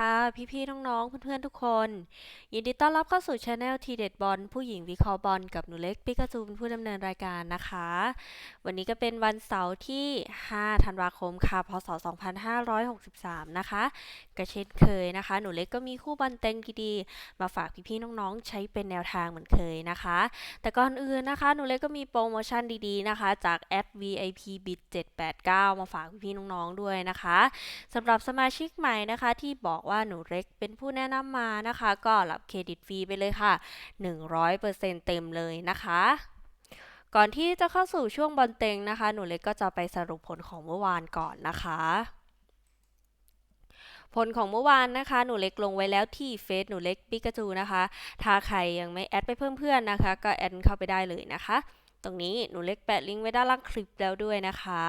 ดีค่ะพี่ๆน้องๆเพื่อนๆทุกคน ยินดีต้อนรับเข้าสู่ช anel ทีเด็ดบอลผู้หญิงวิเคราะห์บอลกับหนูเล็กปิกาจูเป็นผู้ดำเนินรายการนะคะ วันนี้ก็เป็นวันเสาร์ที่ 5 ธันวาคมค่ะ พศ 2563 นะคะก็เช่นเคยนะคะ หนูเล็กก็มีคู่บอลเต็งดีๆมาฝากพี่ๆน้องๆ ใช้เป็นแนวทางเหมือนเคยนะคะ แต่ก่อนอื่นนะคะ หนูเล็กก็มีโปรโมชั่นดีๆนะคะ จากแอด VIP Bit 789 มาฝากพี่ๆน้องๆด้วยนะคะสำหรับสมาชิกใหม่นะคะที่บอกว่าหนูเล็กเป็นผู้แนะนำมานะคะ ก็รับเครดิตฟรีไปเลยค่ะ 100%เต็มเลยนะคะก่อนที่จะเข้าสู่ช่วงบอลเต็งนะคะ หนูเล็กก็จะไปสรุปผลของเมื่อวานก่อนนะคะ ผลของเมื่อวานนะคะ หนูเล็กลงไว้แล้วที่เฟซหนูเล็กปิกาจูนะคะ ถ้าใครยังไม่แอดไปเพิ่มเพื่อนนะคะ ก็แอดเข้าไปได้เลยนะคะ ตรงนี้หนูเล็กแปะลิงก์ไว้ด้านล่างคลิปแล้วด้วยนะคะ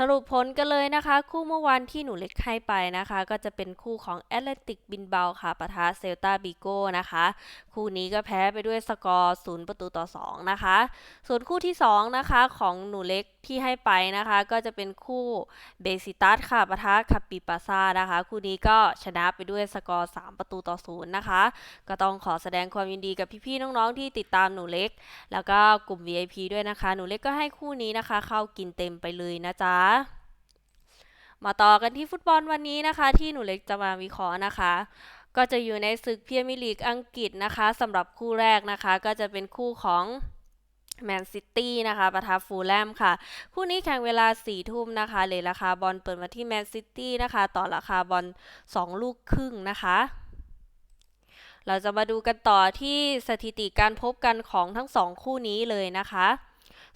สรุปผลกันเลยนะคะ คู่เมื่อวานที่หนูเล็กให้ไปนะคะ ก็จะเป็นคู่ของแอตเลติกบินเบาค่ะปะทะเซลตาบิโก้นะคะ คู่นี้ก็แพ้ไปด้วยสกอร์ 0 ประตูต่อ 2 นะคะ ส่วนคู่ที่ 2 นะคะ ของหนูเล็ก ที่ให้ไปนะคะก็จะเป็นคู่เบซิตัสค่ะปะทะคาปิปาซานะคะ คู่นี้ก็ชนะไปด้วยสกอร์ 3 ประตูต่อ0นะคะ ก็ต้องขอแสดงความยินดีกับพี่ๆน้องๆที่ติดตามหนูเล็ก แล้วก็กลุ่ม VIP ด้วยนะคะ หนูเล็กก็ให้คู่นี้นะคะ เข้ากินเต็มไปเลยนะจ๊ะมาต่อกันที่ฟุตบอลวันนี้นะคะ ที่หนูเล็กจะมาวิเคราะห์นะคะก็จะอยู่ในศึกเมียร์ลีกอังกฤษนะคะสำหรับคู่แรกนะคะ ก็จะเป็นคู่ของ แมนซิตี้นะคะปะทะฟูลแลมค่ะ คู่นี้แข่งเวลา4ี่ทุ่มนะคะเลยราคาบอลเปิดมาที่แมนซิตี้นะคะ ต่อราคาบอล2 ลูกครึ่งนะคะ เราจะมาดูกันต่อที่สถิติการพบกันของทั้งสองคู่นี้เลยนะคะ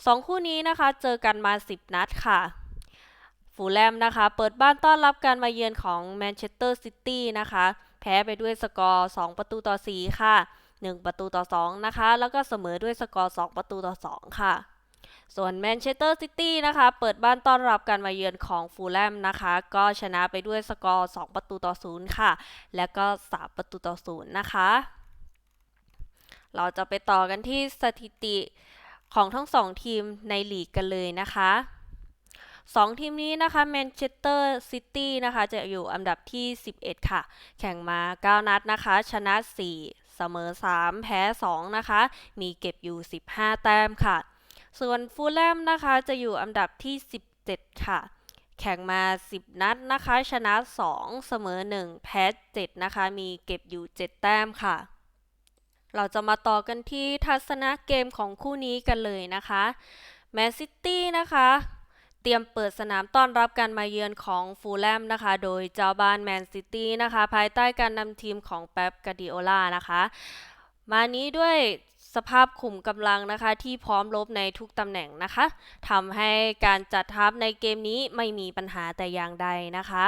สองคู่นี้นะคะเจอกันมา 10 นัดค่ะฟูลแลมนะคะ เปิดบ้านต้อนรับการมาเยือนของแมนเชสเตอร์ซิตี้นะคะ แพ้ไปด้วยสกอร์ 2 ประตูต่อ 4 ค่ะ 1 ประตูต่อ 2 นะคะ แล้วก็เสมอด้วยสกอร์ 2 ประตูต่อ 2 ค่ะ ส่วนแมนเชสเตอร์ซิตี้นะคะ เปิดบ้านต้อนรับการมาเยือนของฟูลแลมนะคะ ก็ชนะไปด้วยสกอร์ 2 ประตูต่อ 0 ค่ะ และก็ 3 ประตูต่อ 0 นะคะ เราจะไปต่อกันที่สถิติของทั้งสองทีมในลีกกันเลยนะคะสองทีมนี้นะคะแมนเชสเตอร์ซิตี้นะคะจะอยู่อันดับที่ 11 ค่ะ แข่งมา 9 นัดนะคะ ชนะ 4เสมอ 3 แพ้ 2 นะคะ มีเก็บอยู่ 15 แต้มค่ะ ส่วนฟูลแลมนะคะจะอยู่อันดับที่ 17 ค่ะ แข่งมา 10 นัดนะคะ ชนะ 2 เสมอ 1 แพ้ 7 นะคะ มีเก็บอยู่ 7 แต้มค่ะ เราจะมาต่อกันที่ทัศนะเกมของคู่นี้กันเลยนะคะแมนซิตี้นะคะ เตรียมเปิดสนามต้อนรับการมาเยือนของฟูลแลมนะคะ โดยเจ้าบ้านแมนซิตี้นะคะ ภายใต้การนำทีมของเป๊ปกาดิโอลานะคะ มานี้ด้วยสภาพขุมกำลังนะคะ ที่พร้อมลบในทุกตำแหน่งนะคะทำให้การจัดทัพในเกมนี้ไม่มีปัญหาแต่อย่างใดนะคะ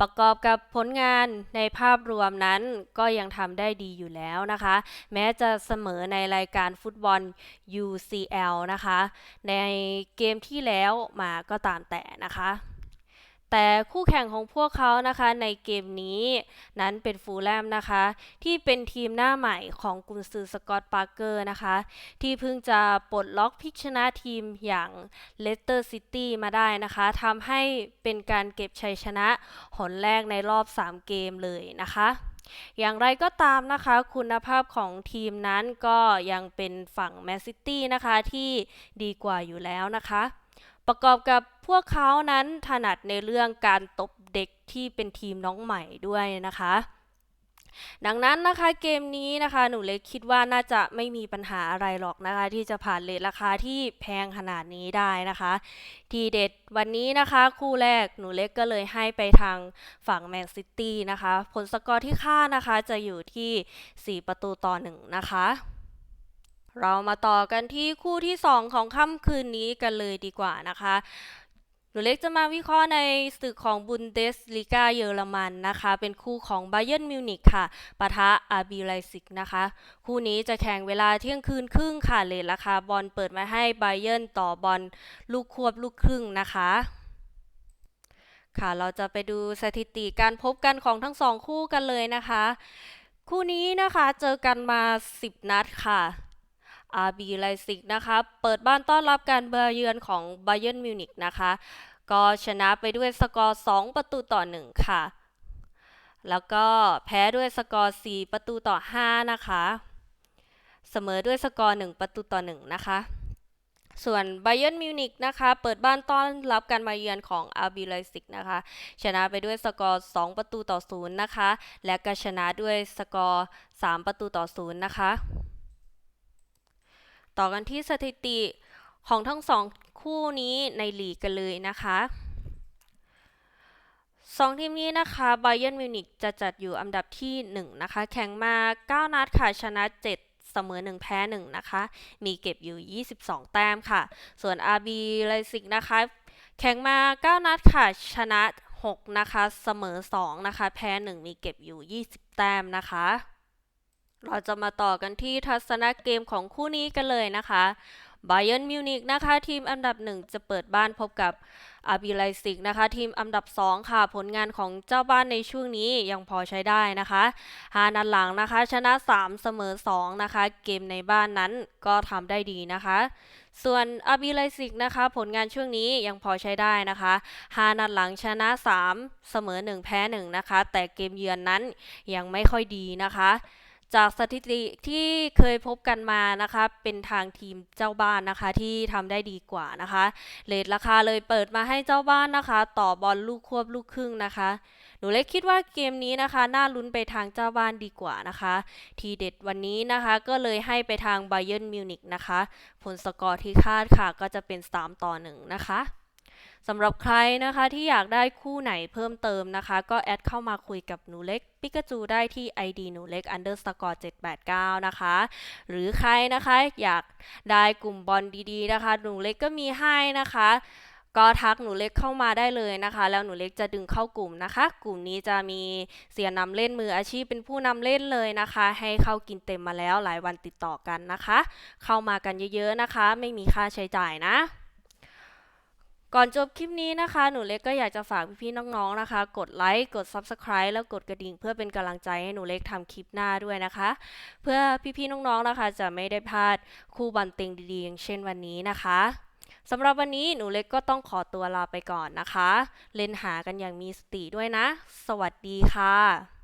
ประกอบกับผลงานในภาพรวมนั้นก็ยังทำได้ดีอยู่แล้วนะคะ แม้จะเสมอในรายการฟุตบอล UCL นะคะ ในเกมที่แล้วมาก็ตามแต่นะคะ แต่คู่แข่งของพวกเขานะคะในเกมนี้นั้นเป็นฟูลแลมนะคะ ที่เป็นทีมหน้าใหม่ของกุนซือสกอตปาร์เกอร์นะคะ ที่เพิ่งจะปลดล็อกพิกชนะทีมอย่างเลสเตอร์ซิตี้มาได้นะคะทำให้เป็นการเก็บชัยชนะหนแรกในรอบ 3 เกมเลยนะคะอย่างไรก็ตามนะคะ คุณภาพของทีมนั้นก็ยังเป็นฝั่งแมนซิตี้นะคะที่ดีกว่าอยู่แล้วนะคะ ประกอบกับพวกเขานั้นถนัดในเรื่องการตบเด็กที่เป็นทีมน้องใหม่ด้วยนะคะ ดังนั้นนะคะเกมนี้นะคะหนูเล็กคิดว่าน่าจะไม่มีปัญหาอะไรหรอกนะคะ ที่จะผ่านเลทราคาที่แพงขนาดนี้ได้นะคะ ทีเด็ดวันนี้นะคะคู่แรกหนูเล็กก็เลยให้ไปทางฝั่งแมนซิตี้นะคะ ผลสกอร์ที่ค่านะคะจะอยู่ที่ 4 ประตูต่อ 1 นะคะ เรามาต่อกันที่คู่ที่ 2 ของค่ำคืนนี้กันเลยดีกว่านะคะ หนูเล็กจะมาวิเคราะห์ในศึกของบุนเดสลีกาเยอรมันนะคะ เป็นคู่ของไบเยนมิวนิกค่ะปะทะอาร์บีไลซิกนะคะ คู่นี้จะแข่งเวลาเที่ยงคืนครึ่งค่ะเลทราคาบอลเปิดมาให้ไบเย r n ต่อบอลลูกควบลูกครึ่งนะคะค่ะเราจะไปดูสถิติการพบกันของทั้งสองคู่กันเลยนะคะ คู่นี้นะคะเจอกันมา 10 นัดค่ะ RB ไลซิกนะคะ เปิดบ้านต้อนรับการมาเยือนของไบเยนมิวนิกนะคะ ก็ชนะไปด้วยสกอร์ 2 ประตูต่อ 1 ค่ะ แล้วก็แพ้ด้วยสกอร์ 4 ประตูต่อ 5 นะคะ เสมอด้วยสกอร์ 1 ประตูต่อ 1 นะคะ ส่วนไบเ e นมิวนิกนะคะ เปิดบ้านต้อนรับการมาเยือนของอาร์บีไลซิกนะคะ ชนะไปด้วยสกอร์ 2 ประตูต่อ 0 นะคะ และก็ชนะด้วยสกอร์ 3 ประตูต่อ 0 นะคะ ต่อกันที่สถิติของทั้งสองคู่นี้ในลีกกันเลยนะคะสองทีมนี้นะคะไบเ e นมิวนิกจะจัดอยู่อันดับที่ 1 นะคะ แข่งมา 9 นัดค่ะ ชนะ 7 เสมอ 1 แพ้ 1 นะคะ มีเก็บอยู่ 22 แต้มค่ะ ส่วน RB Leipzig นะคะ แข่งมา 9 นัดค่ะ ชนะ 6 นะคะ เสมอ 2 นะคะ แพ้ 1 มีเก็บอยู่ 20 แต้มนะคะ เราจะมาต่อกันที่ทัศนะเกมของคู่นี้กันเลยนะคะไบเ e นมิวนิกนะคะ ทีมอันดับ 1 จะเปิดบ้านพบกับอาบีไลซิกนะคะ ทีมอันดับ 2 ค่ะผลงานของเจ้าบ้านในช่วงนี้ยังพอใช้ได้นะคะฮานัดหลังนะคะ ชนะ 3 เสมอ 2 นะคะ เกมในบ้านนั้นก็ทำได้ดีนะคะ ส่วนอาบีไลซิกนะคะ ผลงานช่วงนี้ยังพอใช้ได้นะคะฮานัดหลังชนะ 3 เสมอ 1 แพ้ 1 นะคะ แต่เกมเยือนนั้นยังไม่ค่อยดีนะคะ จากสถิติที่เคยพบกันมานะคะเป็นทางทีมเจ้าบ้านนะคะที่ทำได้ดีกว่านะคะเลทราคาเลยเปิดมาให้เจ้าบ้านนะคะ ต่อบอลลูกควบลูกครึ่งนะคะ หนูเล็กคิดว่าเกมนี้นะคะ น่าลุ้นไปทางเจ้าบ้านดีกว่านะคะ ทีเด็ดวันนี้นะคะก็เลยให้ไปทางไบเ e นมิวนิกนะคะ ผลสกอร์ที่คาดค่ะก็จะเป็น 3 ต่อ 1 นะคะ สำหรับใครนะคะที่อยากได้คู่ไหนเพิ่มเติมนะคะ ก็แอดเข้ามาคุยกับหนูเล็กปิกาจูได้ที่ ID หนูเล็ก underscore 789 นะคะ หรือใครนะคะอยากได้กลุ่มบอลดีๆนะคะ หนูเล็กก็มีให้นะคะก็ทักหนูเล็กเข้ามาได้เลยนะคะ แล้วหนูเล็กจะดึงเข้ากลุ่มนะคะ กลุ่มนี้จะมีเสียนำเล่นมืออาชีพเป็นผู้นำเล่นเลยนะคะ ให้เข้ากินเต็มมาแล้วหลายวันติดต่อกันนะคะ เข้ามากันเยอะๆนะคะ ไม่มีค่าใช้จ่ายนะ ก่อนจบคลิปนี้นะคะ หนูเล็กก็อยากจะฝากพี่ๆน้องๆนะคะ กดไลค์ กด Subscribe แล้วกดกระดิ่ง เพื่อเป็นกำลังใจให้หนูเล็กทำคลิปหน้าด้วยนะคะ เพื่อพี่ๆน้องๆนะคะ จะไม่ได้พลาดคู่บอลเต็งดีๆ อย่างเช่นวันนี้นะคะสำหรับวันนี้หนูเล็กก็ต้องขอตัวลาไปก่อนนะคะ เล่นหากันอย่างมีสติด้วยนะ สวัสดีค่ะ